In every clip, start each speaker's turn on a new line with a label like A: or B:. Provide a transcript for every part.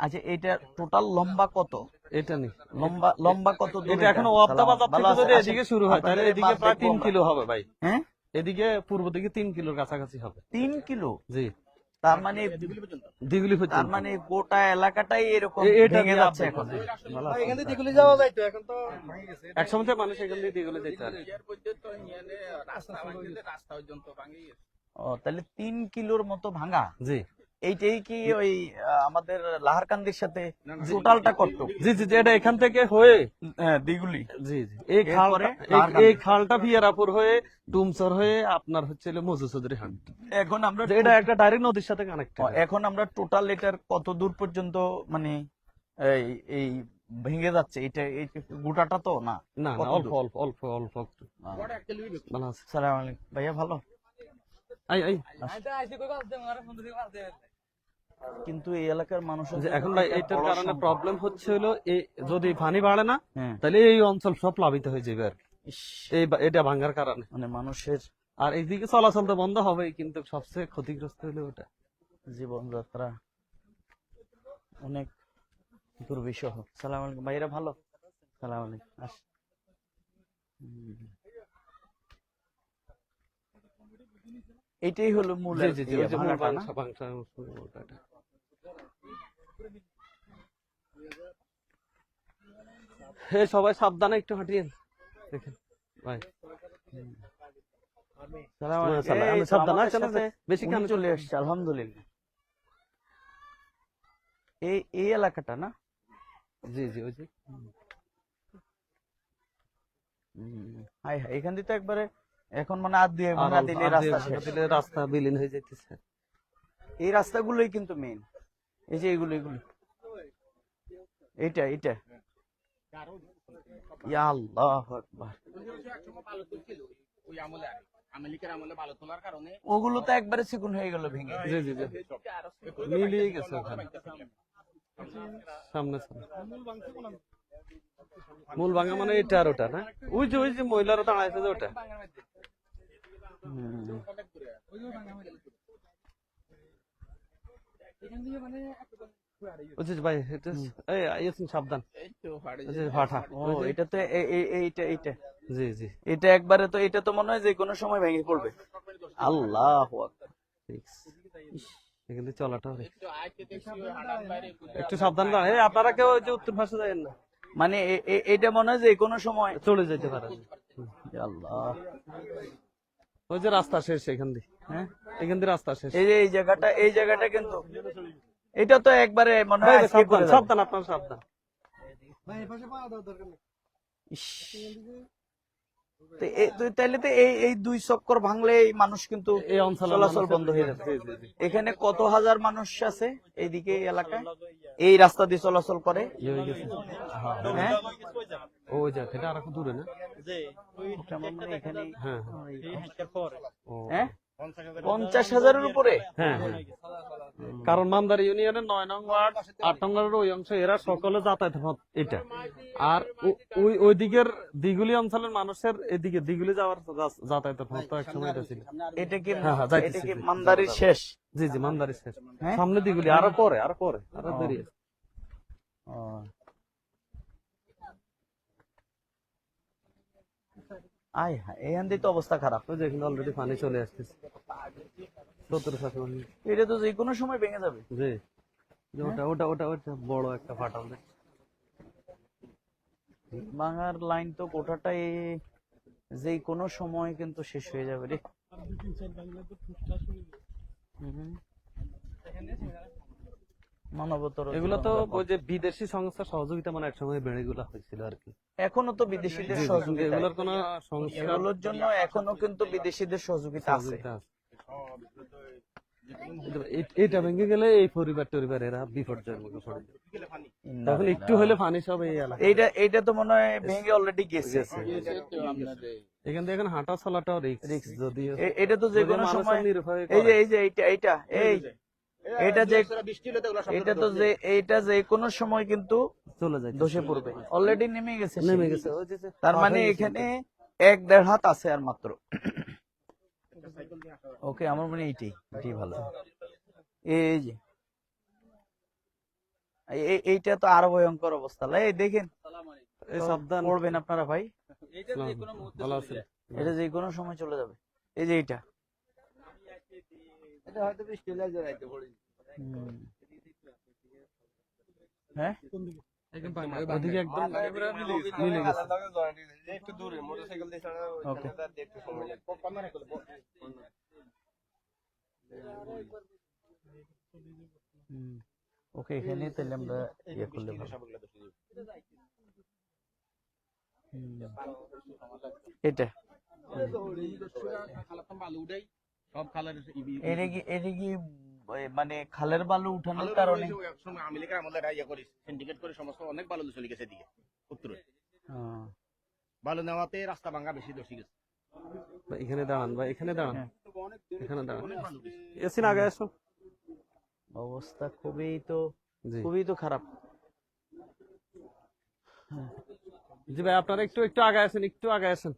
A: আচ্ছা এটা টোটাল লম্বা কত?
B: এটা নেই।
A: লম্বা লম্বা কত
B: এটা এখন থেকে
A: আছে?
B: যদি এদিকে শুরু হয় তাহলে এদিকে প্রায়
A: দেখব
B: তিন কিলো হবে ভাই।
A: হ্যাঁ?
B: এদিকে পূর্ব দিকে তিন কিলোর কাছাকাছি হবে।
A: তিন কিলো?
B: জি।
A: তার মানে
B: দিগুলি
A: তার
B: পর্যন্ত।
A: মানে গোটা এলাকাটাই এরকম ভেঙে যাচ্ছে এখন।
C: এখান থেকে দিগুলি যাওয়া যায় তো এখন তো
B: এক সময় মানুষ এখান দিয়ে দিগুলি যেতে। পারে
A: ও তাহলে তিন কিলোর মতো ভাঙা?
B: জি।
A: এইটাই কি ওই আমাদের লাহারকান্দির সাথে টোটালটা কত
B: জি জি এটা এখান থেকে হয়ে
A: হ্যাঁ দিগুলি।
B: জি জি এই খালটা এই- খালটা ভিয়ারাপুর হয়ে টুমসর হয়ে আপনার হচ্ছে মজু চৌধুরী হাট।
A: এখন আমরা
B: এটা একটা ডাইরেক্ট নদীর সাথে কানেক্ট
A: এখন আমরা টোটাল এটার কত দূর পর্যন্ত মানে এই এই ভেঙে যাচ্ছে? এটা এই গোটাটা তো না?
B: না না অল্প অল্প অল্প অল্প একটু। ভালো আছে।
A: সালাম আলাইকুম। ভাইয়া ভালো?
B: আই আই।
A: কিন্তু এই এলাকার মানুষের
B: এখন ভাই
A: এটা
B: কারণে প্রবলেম হচ্ছে হলো এই যদি পানি বাড়ে না
A: হ্যাঁ।
B: তাহলে এই অঞ্চল সব প্লাবিত হয়ে যাবে আর এই এটা ভাঙার কারণে।
A: মানে মানুষের
B: আর এইদিকে চলাচল তো বন্ধ হবেই কিন্তু সবচেয়ে ক্ষতিগ্রস্ত হলো ওটা।
A: জীবনযাত্রা অনেক দুর্বিষহ। সালাম আলাইকুম। ভাইরা ভালো? সালাম আলাইকুম আস হুম। এইটাই হলো মূল
B: জি জি জি
A: ইয়ে,
B: ওই যে মূল
A: ভাঙাটা না?
B: বাংশা বাংশা মূলটা এটা। হে সবাই সাবধানে একটু হাঁটিয়েন। দেখেন ভাই।
A: চলে এসছে আলহামদুলিল্লাহ। এই এই এলাকাটা না?
B: জি জি ওই যে।
A: হাই হাই এখান দিয়ে তো একবারে এখন মানে আর দিয়ে ভাঙা দিলে রাস্তা
B: দিলে রাস্তা বিলীন হয়ে যাইতেছে।
A: এই রাস্তাগুলোই কিন্তু মেইন এই যে এগুলো এগুলো। এইটা এইটা। ইয়া আল্লাহ আকবার। ওগুলো তো একবারে চিকুন হয়ে গেল ভেঙে।
B: জি জি জি। মিলিয়ে গেছে সামনে সামনে। মূল ভাঙা মানে এটা আর ওটা না? ওই যে ওই যে মহিলারা দাঁড়াইছে যে ওটা। ভাই এটা সাবধান।
A: এটা তো এইটা এইটা।
B: জি জি।
A: এটা একবারে তো এটা তো মনে হয় যে কোনো সময় ভেঙে পড়বে। আল্লাহ
B: এখান চলাটা একটু সাবধান আপনারা কেউ যে উত্তর ভাষা যায় না।
A: মানে এটা মনে হয় যে কোনো সময়
B: চলে যেতে
A: পারে। আল্লাহ।
B: ওই যে রাস্তা শেষ এখান দিয়ে।
A: হ্যাঁ?
B: এখান দিয়ে রাস্তা শেষ।
A: এই যে এই জায়গাটা এই জায়গাটা কিন্তু এটা তো একবারে মনে হয়
B: সাবধান আপনার সাবধান
C: ভাই পাশে দরকার নেই
A: তো তাহলে তো এই এই দুই চক্কর ভাঙলে এই মানুষ কিন্তু
B: এই অঞ্চলে
A: চলাচল বন্ধ হয়ে যাবে। এখানে কত হাজার মানুষ আছে এইদিকে এই এলাকায়? এই রাস্তা দিয়ে চলাচল করে?
B: ইয়ে হয়ে যে আর দূরে না?
A: এখানে
B: হ্যাঁ
A: হ্যাঁ? পঞ্চাশ হাজারের উপরে?
B: হ্যাঁ হ্যাঁ। কারণ মামদার ইউনিয়নের নয় নং ওয়ার্ড আট নং ওয়ার্ডের ওই অংশ এরা সকলে যাতায়াত পথ এটা। আর ওই ওই দিকের দিগুলি অঞ্চলের মানুষের এদিকে দিগুলি যাওয়ার যাতায়াতের পথ তো একসময় এটা ছিল।
A: এটা কি
B: হ্যাঁ, হ্যাঁ,
A: এটা কি। মান্দারির শেষ?
B: জি জি মামদারি শেষ।
A: হ্যাঁ?
B: সামনে দিগুলি আরও পরে আরও পরে
A: আরও
B: দেরি আছে।
A: আয় হায় এখান দিয়ে তো অবস্থা খারাপ।
B: ওই যে এখানে অলরেডি পানি চলে আসতেছে।
A: এটা তো যে কোনো সময় ভেঙে যাবে।
B: জি। ওটা ওটা ওটা ওটা বড় একটা ফাটাল
A: লাইন তো যে কোনো সময় কিন্তু শেষ হয়ে যাবে রে। মানবতর
B: এগুলো তো ওই যে বিদেশি সংস্থা সহযোগিতা মানে একসময় বেড়েগুলা হয়েছিল আর কি।
A: এখনও তো বিদেশিদের সহযোগিতা
B: এগুলোর কোনো সংস্কার
A: জন্য এখনও কিন্তু বিদেশিদের সহযোগিতা আছে।
B: এটা ভেঙে গেলে এই পরিবার টরিবার এরা বিপর্যয়ের মুখে পড়ে তখন একটু হলে পানি সব এই এলাকা
A: এইটা এইটা তো মনে হয় ভেঙে অলরেডি গেছে।
B: এখান থেকে এখন হাঁটা চলাটাও রিক্স যদি
A: এটা তো যে কোনো সময় এই যে এই যে এইটা এইটা এই এটা যে এটা তো যে এইটা যে কোনো সময় কিন্তু
B: চলে যায়।
A: ধসে পড়বে। অলরেডি নেমে গেছে
B: নেমে গেছে।
A: তার মানে এখানে এক দেড় হাত আছে আর মাত্র। ওকে আমার মনে হয় এইটাই এটাই ভালো। এই যে এই- এই- এইটা তো আরও ভয়ঙ্কর অবস্থা। এই দেখেন
B: এই সাবধান।
A: পড়বেন আপনারা ভাই। এটা যে কোনো সময় চলে যাবে। এই যে এইটা।
C: এটা হয়তো বৃষ্টি হলে যে রাইতে
A: হ্যাঁ
B: ওদিকে একদম মিলে গেছে।
C: একটু দূরে মোটরসাইকেল দিয়ে ছাড়া সময়।
A: ওকে এখানে তাহলে আমরা ইয়ে করলে এটা। কি মানে খালের বালু উঠানোর কারণে
D: আমাদের ইয়ে করি সিন্ডিকেট করে সমস্ত অনেক ভালো চলে গেছে দিকে উত্তরে।
A: হ্যাঁ।
D: ভালো নেওয়াতে রাস্তা ভাঙা বেশি দোষী গেছে।
B: এখানে দাঁড়ান ভাই এখানে দাঁড়ান।
A: হ্যাঁ।
B: এখানে দাঁড়ান।
D: গেছে।
B: আসো।
A: অবস্থা খুবই তো খুবই তো খারাপ।
B: জি ভাই আপনারা একটু একটু আগে আসেন একটু আগে আসেন।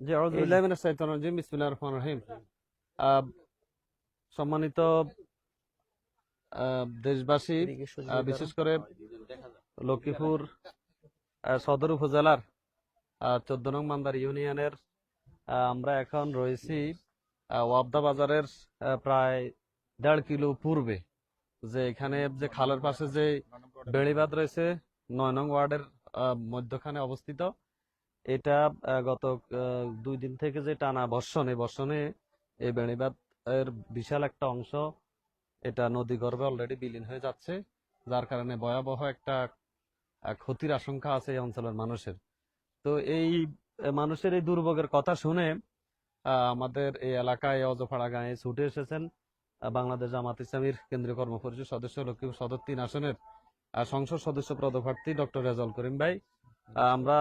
B: জি আউযু বিল্লাহি মিনাশ শাইতানির রাজিম বিসমিল্লাহির রহমানির রহিম। সম্মানিত দেশবাসী বিশেষ করে লক্ষ্মীপুর সদর উপজেলার চোদ্দ নং মান্দার ইউনিয়নের আমরা এখন রয়েছি ওয়াবদা বাজারের প্রায় দেড় কিলো পূর্বে যে এখানে যে খালের পাশে যে বেড়িবাঁধ রয়েছে নয় নং ওয়ার্ডের মধ্যখানে অবস্থিত এটা গত দুই দিন থেকে যে টানা বর্ষণ এই বর্ষণে এই বেড়িবাঁধ এর বিশাল একটা অংশ এটা নদী গর্ভে অলরেডি বিলীন হয়ে যাচ্ছে, যার কারণে ভয়াবহ একটা ক্ষতির আশঙ্কা আছে এই অঞ্চলের মানুষের। তো এই মানুষের এই দুর্ভোগের কথা শুনে আমাদের এই এলাকায় অজপাড়া গাঁয়ে ছুটে এসেছেন বাংলাদেশ জামাত ইসলামীর কেন্দ্রীয় কর্মপরিষদ সদস্য লক্ষ্মীপুর সদর তিন আসনের সংসদ সদস্য পদপ্রার্থী ডক্টর রেজাউল করিম ভাই। আমরা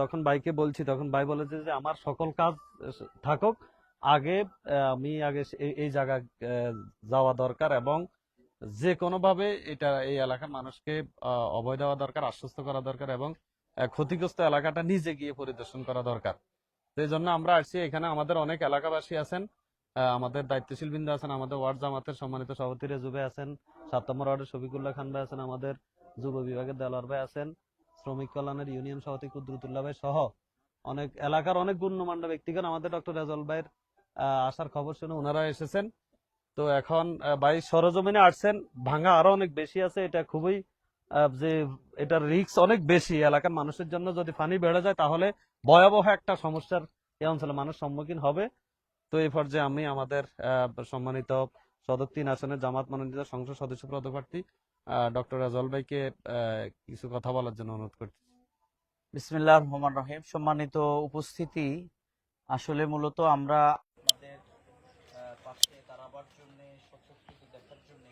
B: যখন ভাইকে বলছি, তখন ভাই বলেছে যে, আমার সকল কাজ থাকুক আগে আমি আগে এই- জায়গা যাওয়া দরকার এবং যে কোনো ভাবে এটা, এই এলাকার মানুষকে অভয় দেওয়া দরকার, আশ্বস্ত করা দরকার এবং ক্ষতিগ্রস্ত এলাকাটা নিজে গিয়ে পরিদর্শন করা দরকার। এই জন্য আমরা আসছি এখানে। আমাদের অনেক এলাকাবাসী আছেন আমাদের দায়িত্বশীল বিন্দু আছেন, আমাদের ওয়ার্ড জামাতের সম্মানিত সভাপতি রেজুবে আছেন সাত নম্বর ওয়ার্ডের শফিকুল্লাহ খান ভাই আছেন, আমাদের যুব বিভাগের দেলোয়ার ভাই আছেন, শ্রমিক কল্যাণের ইউনিয়ন সভাপতি কুদরতুল্লাহ ভাই সহ অনেক এলাকার অনেক গণ্যমান্য ব্যক্তিগণ, আমাদের ডক্টর রেজল ভাইয়ের আসার খবর শুনে ওনারা এসেছেন। তো এখন ভাই সরজমিনে আসছেন, ভাঙা আরও অনেক বেশি আছে, এটা খুবই যে এটার রিস্ক অনেক বেশি। এলাকার মানুষের জন্য যদি পানি বেড়ে যায়, তাহলে ভয়াবহ একটা সমস্যার এই অঞ্চলে মানুষ সম্মুখীন হবে। তো এই পর্যায়ে আমি আমাদের সম্মানিত সদর তিন আসনের জামাত মনোনীত সংসদ সদস্য পদপ্রার্থী ডক্টর রাজল ভাইকে কিছু কথা বলার জন্য অনুরোধ করছি।
A: বিসমিল্লাহ রহমান রহিম। সম্মানিত উপস্থিতি, আসলে মূলত আমরা পাশে দাঁড়াবার জন্য সচক্ষে দেখার জন্য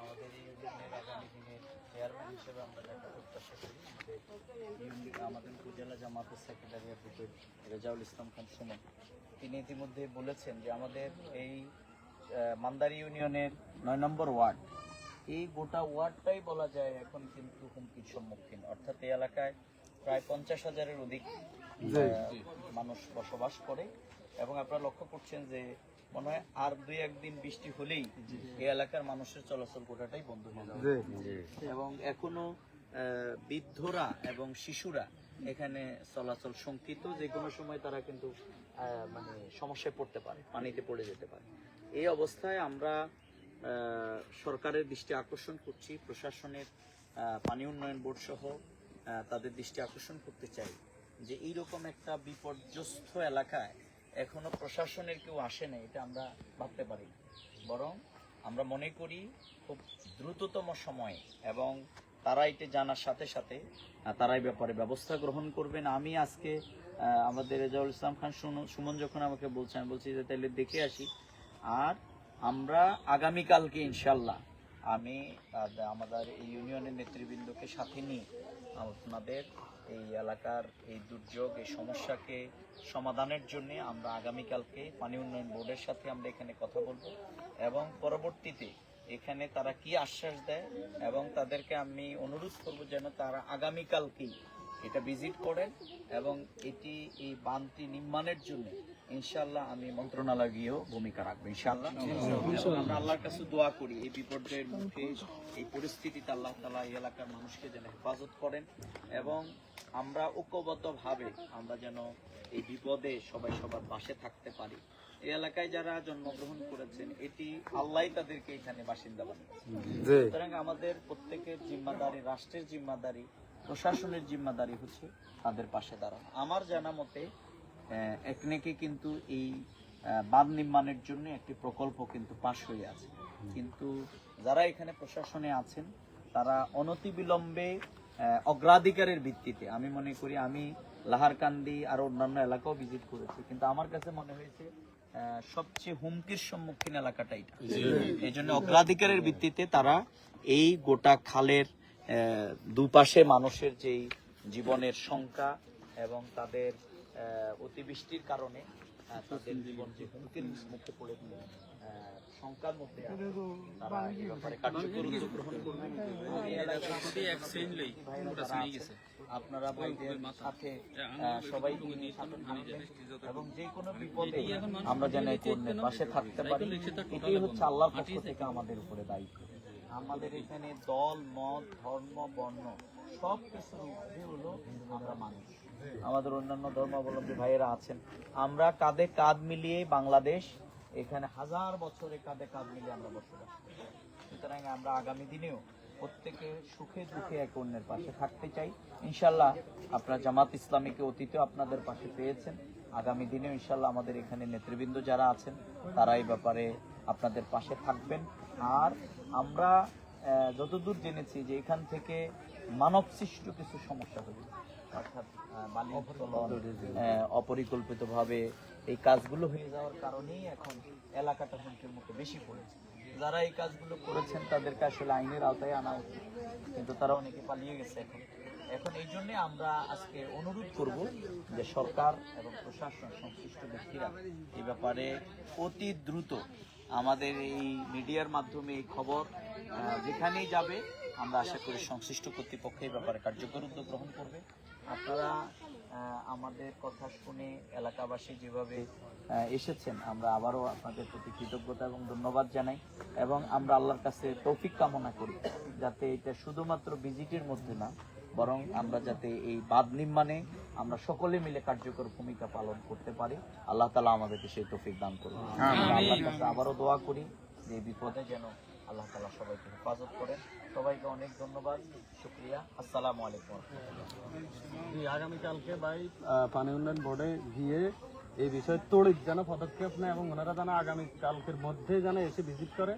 A: আমাদের এই ইউনিয়নের আগামী দিনের চেয়ারম্যান হিসেবে আমরা দেখা প্রত্যাশা করি। আমাদের আমাদের উপজেলা জামাতের সেক্রেটারি অ্যাডভোকেট রেজাউল ইসলাম খান সুমন। তিনি ইতিমধ্যে বলেছেন যে আমাদের এই মান্দারি ইউনিয়নের নয় নম্বর ওয়ার্ড এই গোটা ওয়ার্ডটাই বলা যায় এখন কিন্তু হুমকির সম্মুখীন। অর্থাৎ এই এলাকায় প্রায় পঞ্চাশ হাজারের অধিক মানুষ বসবাস করে। এবং আপনারা লক্ষ্য করছেন যে মনে হয় আর দুই একদিন বৃষ্টি হলেই এই এলাকার মানুষের চলাচল গোটাটাই বন্ধ হয়ে যাবে। এবং এখনও আহ, বৃদ্ধরা এবং শিশুরা এখানে চলাচল শঙ্কিত যে কোনো সময় তারা কিন্তু আহ, মানে সমস্যায় পড়তে পারে পানিতে পড়ে যেতে পারে। এই অবস্থায় আমরা আহ, সরকারের দৃষ্টি আকর্ষণ করছি প্রশাসনের আহ, পানি উন্নয়ন বোর্ড সহ আহ, তাদের দৃষ্টি আকর্ষণ করতে চাই যে এইরকম একটা বিপর্যস্ত এলাকায় এখনও প্রশাসনের কেউ আসে না এটা আমরা ভাবতে পারি বরং আমরা মনে করি খুব দ্রুততম সময়ে এবং তারা এটা জানার সাথে সাথে তারা এই ব্যাপারে ব্যবস্থা গ্রহণ করবেন। আমি আজকে আমাদের রেজাউল ইসলাম খান সুমন যখন আমাকে বলছে, আমি বলছি যে তাহলে দেখে আসি। আর আমরা আগামীকালকে ইনশাল্লাহ আমি আমাদের এই ইউনিয়নের নেতৃবৃন্দকে সাথে নিয়ে আপনাদের এই এলাকার এই দুর্যোগ, এই সমস্যাকে সমাধানের জন্য আমরা আগামীকালকে পানি উন্নয়ন বোর্ডের সাথে আমরা এখানে কথা বলব এবং পরবর্তীতে এখানে তারা কি আশ্বাস দেয় এবং তাদেরকে আমি অনুরোধ করব যেন তারা আগামীকালকেই এটা ভিজিট করেন এবং এটি এই বাঁধটি নির্মাণের জন্য ইনশাআল্লাহ আমি মন্ত্রণালয় গিয়েও ভূমিকা রাখব ইনশাআল্লাহ। এবং আমরা আল্লাহর কাছে দোয়া করি এই বিপর্যয়ের মুখে এই পরিস্থিতিতে আল্লাহ তালা এই এলাকার মানুষকে যেন হেফাজত করেন এবং আমরা ঐক্যবদ্ধভাবে আমরা যেন এই বিপদে সবাই সবার পাশে থাকতে পারি। এই এলাকায় যারা জন্মগ্রহণ করেছেন এটি আল্লাহ তাদেরকে এখানে বাসিন্দা বানিয়েছে। সুতরাং আমাদের প্রত্যেকের জিম্মাদারি রাষ্ট্রের জিম্মাদারি প্রশাসনের জিম্মাদারি হচ্ছে তাদের পাশে দাঁড়ানো। আমার জানা মতে একনেকে কিন্তু এই বাঁধ নির্মাণের জন্য একটি প্রকল্প কিন্তু পাশ হয়ে আছে। কিন্তু যারা এখানে প্রশাসনে আছেন তারা অনতিবিলম্বে অগ্রাধিকারের ভিত্তিতে আমি মনে করি আমি লাহারকান্দি আর অন্যান্য এলাকাও ভিজিট করেছি কিন্তু আমার কাছে মনে হয়েছে সবচেয়ে হুমকির সম্মুখীন এলাকাটা এটা। এই জন্য অগ্রাধিকারের ভিত্তিতে তারা এই গোটা খালের দুপাশে মানুষের যেই জীবনের সংখ্যা এবং তাদের অতিবৃষ্টির কারণে তাদের জীবন যে হুমকির মুখে পড়ে শঙ্কার মধ্যে তারা এই ব্যাপারে কার্যকর উদ্যোগ গ্রহণ আপনারা ভাইদের সাথে সবাই এবং যে কোনো বিপদে আমরা যেন কন্যার পাশে থাকতে পারি। এটাই হচ্ছে আল্লাহর পক্ষ থেকে আমাদের উপরে দায়িত্ব আমাদের এখানে দল মত ধর্ম বর্ণ সব কিছুর ঊর্ধ্বে হলো আমরা মানুষ। আমাদের অন্যান্য ধর্মাবলম্বী ভাইয়েরা আছেন। আমরা কাঁধে কাঁধ মিলিয়ে বাংলাদেশ, এখানে হাজার বছরে কাঁধে কাঁধ মিলিয়ে আমরা বসবাস সুতরাং আমরা আগামী দিনেও প্রত্যেকে সুখে দুঃখে এক অন্যের পাশে থাকতে চাই। ইনশাল্লাহ আপনারা জামাত ইসলামীকে অতীতেও আপনাদের পাশে পেয়েছেন। আগামী দিনেও ইনশাল্লাহ আমাদের এখানে নেতৃবৃন্দ যারা আছেন, তারা এই ব্যাপারে আপনাদের পাশে থাকবেন। আর আমরা যতদূর জেনেছি যে এখান থেকে মানব সৃষ্ট কিছু সমস্যা হয়েছে। অপরিকল্পিত ভাবে এই কাজগুলো হয়ে যাওয়ার কারণেই এখন এলাকাটা হুমকির মুখে বেশি পড়েছে। যারা এই কাজগুলো করেছেন, তাদেরকে আসলে আইনের আওতায় আনা উচিত। কিন্তু তারা অনেকে পালিয়ে গেছে এখন। এখন এই জন্য আমরা আজকে অনুরোধ করব যে সরকার এবং প্রশাসন, সংশ্লিষ্ট ব্যক্তিরা এই ব্যাপারে অতি দ্রুত আমাদের এই মিডিয়ার মাধ্যমে এই খবর যেখানেই যাবে, আমরা আশা করি সংশ্লিষ্ট কর্তৃপক্ষ এই ব্যাপারে কার্যকর উদ্যোগ গ্রহণ করবে। আপনারা আমাদের কথা শুনে এলাকাবাসী যেভাবে এসেছেন, আমরা আবারও আপনাদের প্রতি কৃতজ্ঞতা এবং ধন্যবাদ জানাই এবং আমরা আল্লাহর কাছে তৌফিক কামনা করি যাতে এটা শুধুমাত্র ভিজিটের মধ্যে না, বরং আমরা যাতে এই বাঁধ নির্মাণে আমরা সকলে মিলে কার্যকর ভূমিকা পালন করতে পারি। আল্লাহ তালা আমাদেরকে সেই তৌফিক দান করুন আল্লাহর কাছে আবারও দোয়া করি যে বিপদে যেন আল্লাহ তালা সবাইকে হেফাজত করেন। সবাইকে অনেক ধন্যবাদ। শুক্রিয়া। আসসালামু আলাইকুম
B: আগামীকালকে ভাই পানি উন্নয়ন বোর্ডে গিয়ে এই বিষয়ে তড়িৎ যেন পদক্ষেপ নেয় এবং ওনারা যেন আগামী কালকের মধ্যে যেন এসে ভিজিট করে,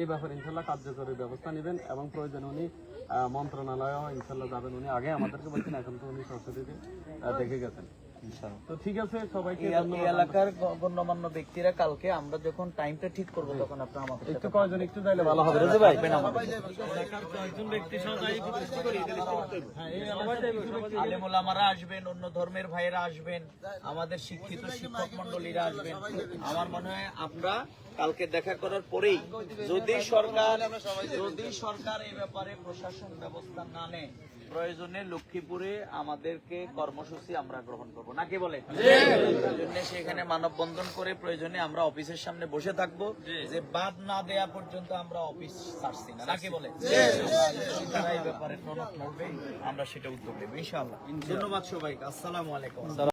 B: এই ব্যাপারে ইনশাল্লাহ কার্যকরী ব্যবস্থা নেবেন এবং প্রয়োজন উনি মন্ত্রণালয়েও ইনশাল্লাহ যাবেন। উনি আগে আমাদেরকে বলছেন, এখন তো উনি সরস্বতীতে দেখে গেছেন। তো ঠিক আছে সবাইকে
A: এই এই এলাকার গণ্যমান্য ব্যক্তিরা কালকে আমরা যখন টাইমটা ঠিক করব তখন আপনারা আমাদের
B: একটু কয়জন একটু যাইলে ভালো হবে।
A: থাকবেন।
B: ভাই
A: থাকবেন আমাদের আলেমুল আসবেন অন্য ধর্মের ভাইয়েরা আসবেন আমাদের শিক্ষিত শিক্ষক মন্ডলীরা আসবেন। আমার মনে হয় আমরা কালকে দেখা করার পরেই যদি সরকার যদি সরকার এই ব্যাপারে প্রশাসন ব্যবস্থা না নেয় প্রয়োজনে লক্ষ্মীপুরে আমাদেরকে কর্মসূচি আমরা গ্রহণ করব। নাকি বলে? জন্য সেখানে মানববন্ধন করে প্রয়োজনে আমরা অফিসের সামনে বসে থাকব। যে বাদ না দেয়া পর্যন্ত আমরা অফিস ছাড়ছি না। নাকি বলে? এই ব্যাপারে আমরা সেটা উদ্যোগ নেব ইনশাআল্লাহ। ধন্যবাদ সবাইকে। আসসালামু আলাইকুম।